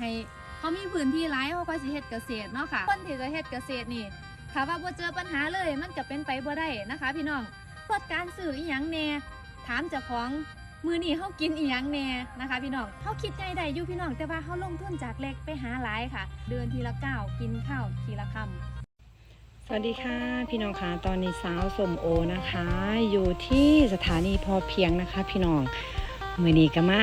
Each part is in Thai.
ให้เขามีพื้นที่หลายเขาก็สิเฮ็ดเกษตรเนาะค่ะคนที่จะเฮ็ดเกษตรนี่ถ้าว่าบ่เจอปัญหาเลยมันก็เป็นไปบ่ได้นะคะ พี่น้องลดการซื้ออีหยังแน่ถามเจ้าของมือนี่เฮากินอีหยังแน่นะคะ พี่น้องเฮาคิดใจได้อยู่พี่น้อง แต่ว่าเฮาลงทุนจากเล็กไปหาหลายค่ะ เดินทีละก้าวกินข้าวทีละคำสวัสดีค่ะ พี่น้องคะตอนนี้สาวสมโอนะคะ อยู่ที่สถานีพอเพียงนะคะ พี่น้องมือนี้ก็มา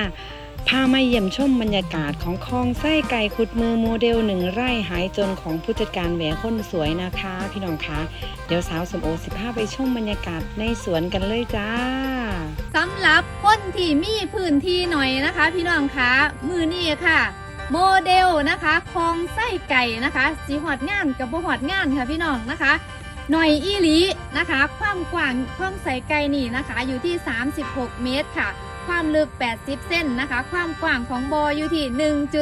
พามาเยี่ยมชมบรรยากาศของคลองไส้ไก่ขุดมือโมเดลหนึ่งไร่หายจนของผู้จัดการแหวคนสวยนะคะ พี่น้องคะ เดี๋ยวสาวสมโอสิพาไปชมบรรยากาศในสวนกันเลยจ้าสำหรับคนที่มีพื้นที่หน่อยนะคะ พี่น้องคะมือนี้ค่ะ โมเดลนะคะคลองไส้ไก่นะคะสีหอดงานกับบ่หอดงานค่ะพี่น้องนะคะหน่อยอีลีนะคะ ความกว้างความใส่ไก่นี่นะคะ อยู่ที่ 36 เมตรค่ะ ความลึก 80 เส้นนะคะ ความกว้างของบออยู่ที่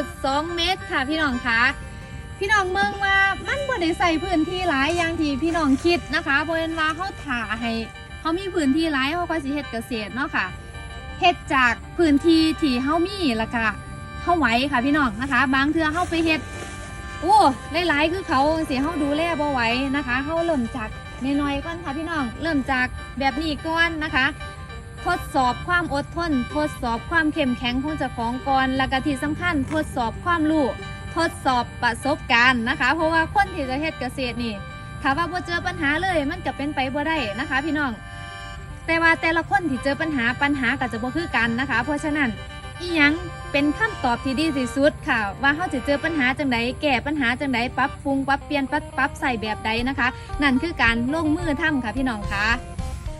1.2 เมตรค่ะพี่น้องคะพี่น้องเมืองว่ามันบ่ได้ใส่พื้นที่หลายอย่างที่พี่น้องคิดนะคะเพราะฉะนั้นว่าเขาถ่าให้เขามีพื้นที่หลายเขาก็สิเฮ็ดเกษตรเนาะค่ะเฮ็ดจากพื้นที่ที่เฮามีล้วก็เฮาไหวค่ะพี่น้องนะคะ บางเทื่อเฮาไปเฮ็ดโอ้หลายๆคือเขาสิเฮาดูแลบ่ไหวนะคะเฮาเริ่มจากน้อยๆก่อนค่ะพี่น้อง เริ่มจากแบบนี้ก่อนนะคะ ทดสอบความอดทน ทดสอบความเข้มแข็งของเจ้าของก่อนแล้วก็ที่สำคัญทดสอบความรู้ทดสอบประสบการณ์นะคะ เพราะว่าคนที่จะเฮ็ดเกษตรนี่ถ้าว่าบ่เจอปัญหาเลยมันก็เป็นไปบ่ได้นะคะ พี่น้อง แต่ว่าแต่ละคนที่เจอปัญหาปัญหาก็จะบ่คือกันนะคะ เพราะฉะนั้นอีหยังเป็นคำตอบที่ดีที่สุดค่ะ ว่าเขาจะเจอปัญหาจังใดแก้ปัญหาจังใดปรับปรุงปรับเปลี่ยนปรับปรับใส่แบบใดนะคะ นั่นคือการลงมือทำค่ะพี่น้องคะ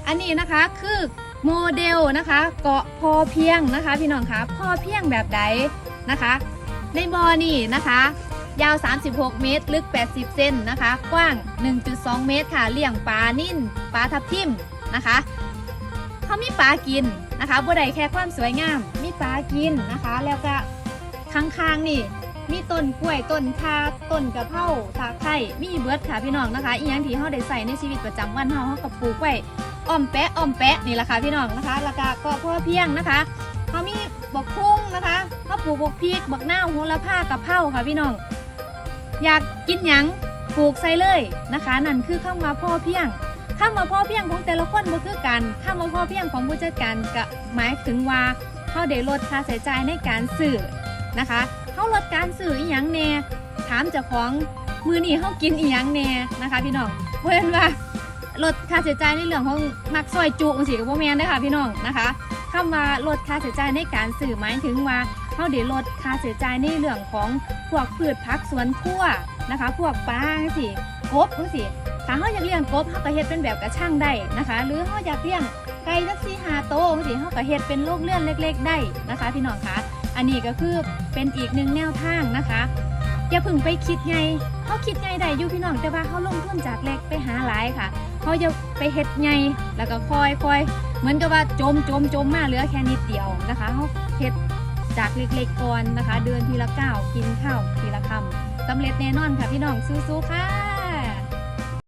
อันนี้นะคะคือ โมเดลนะคะเกาะพอเพียงนะคะ พี่น้องคะพอเพียงแบบใดนะคะ ในบอนี่นะคะ ยาว 36 เมตร ลึก 80 เซนนะคะ กว้าง 1.2 เมตรค่ะเลี้ยงปลานิ่นปลาทับทิมนะคะเขามีปลากินนะคะบ่ได้แค่ความสวยงาม มีปลากินนะคะ แล้วก็ข้างๆนี่มีต้นกล้วยต้นชาต้นกระเพราตาไคร้มีเบิร์ดค่ะพี่น้องนะคะอีกอย่างที่เฮาได้ใส่ในชีวิตประจำวันเฮาเฮากับปลูกไว้ อ้อมแปะอ้อมแปะนี่แหละค่ะพี่น้องนะคะแล้วก็ก็พ่อเพียงนะคะเขามีบกพุ่งนะคะเขาปลูกบกพริกบกหน้าวโหระพากะเพราค่ะพี่น้อง อยากกินหยังปลูกใส่เลยนะคะ นั่นคือคำว่าพ่อเพียงคำว่าพ่อเพียงของแต่ละคนบ่คือกันคำว่าพ่อเพียงของผู้จัดการก็หมายถึงว่าเขาได้ลดค่าใช้จ่ายในการซื้อนะคะเขาลดการซื้ออีหยังแน่ถามเจ้าของมือนี่เขากินอีหยังแน่นะคะ พี่น้องเพราะฉะนั้นว่า ลดค่าใช้จ่ายในเรื่องของมักซอยจุจังซี่ก็บ่แมนเด้ค่ะพี่น้องนะคะคำว่าลดค่าใช้จ่ายในการซื้อหมายถึงว่าเขาได้ลดค่าเสียจ่ายในเรื่องของพวกพืชผักสวนครัวนะคะ พวกปลาสิกบสิถ้าเขาอยากเลี้ยงกบเขาก็เฮ็ดเป็นแบบกระช่างได้นะคะ หรือเขาอยากเลี้ยงไก่สักสี่ห้าโตสิเขาก็เฮ็ดเป็นลูกเลื่อนเล็ก ๆ ได้นะคะ พี่น้องคะอันนี้ก็คือเป็นอีกหนึ่งแนวทางนะคะอย่าพึ่งไปคิดไง เขาคิดไงได้อยู่พี่น้องแต่ว่าเขาลงทุนจากเล็กไปหาหลายค่ะเขาจะไปเฮ็ดไงแล้วก็คอยคอยเหมือนกับว่าจมจมจมมาเหลือแค่นิดเดียวนะคะเขาเฮ็ดจากเล็กๆก่อนนะคะ เดือนทีละก้าวกินข้าวทีละคำสำเร็จแน่นอนค่ะพี่น้องสู้ๆค่ะ